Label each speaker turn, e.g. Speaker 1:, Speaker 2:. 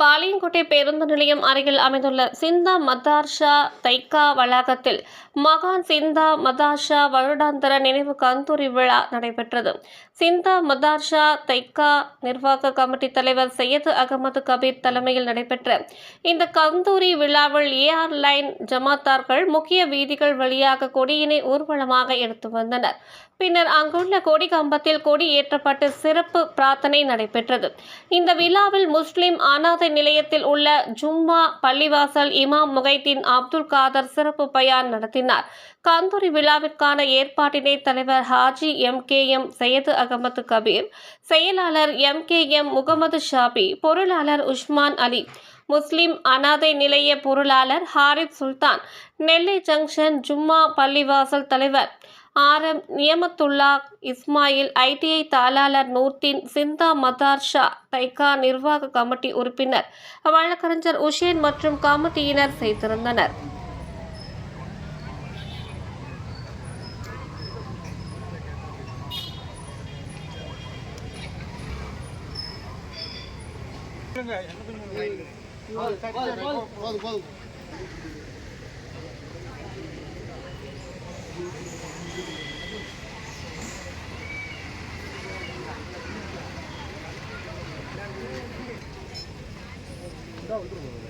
Speaker 1: பாளையங்கோட்டை பேருந்து நிலையம் அருகில் அமைந்துள்ள சிந்தா மதார்ஷா தைக்கா வளாகத்தில் மகான் சிந்தா மதார்ஷா வருடாந்தர நினைவு கந்தூரி விழா நடைபெற்றது. சிந்தா மதார்ஷா தைக்கா நிர்வாக கமிட்டி தலைவர் சையது அகமது கபீர் தலைமையில் நடைபெற்ற இந்த கந்தூரி விழாவில் ஏஆர் லைன் ஜமாத்தார்கள் முக்கிய வீதிகள் வழியாக கொடியினை ஊர்வலமாக எடுத்து வந்தனர். பின்னர் அங்குள்ள கொடி கம்பத்தில் கொடி ஏற்றப்பட்டு சிறப்பு பிரார்த்தனை நடைபெற்றது. இந்த விழாவில் முஸ்லிம் அனாதை நிலையத்தில் உள்ள ஜும்மா பள்ளிவாசல் இமாம் முகைதீன் அப்துல் காதர் சிறப்பு பயான் நடத்தினார். கந்தூரி விழாவிற்கான ஏற்பாட்டினை தலைவர் Haji M K M Syed Ahmed Kabir செயலாளர் M K M Mohammed Shafi பொருளாளர் உஸ்மான் அலி முஸ்லிம் அனாதை நிலைய பொருளாளர் ஹாரித் சுல்தான் நெல்லை ஜங்ஷன் ஜும்மா பள்ளிவாசல் தலைவர் ஆரம் நியமத்துல்லா இஸ்மாயில் ஐடிஐ தாளாளர் நூர்தீன் சிந்தா மதார் ஷா நிர்வாக கமிட்டி உறுப்பினர் வழக்கறிஞர் உஷேன் மற்றும் கமிட்டியினர் செய்திருந்தனர்
Speaker 2: போதும் போதும். வந்துருவோம்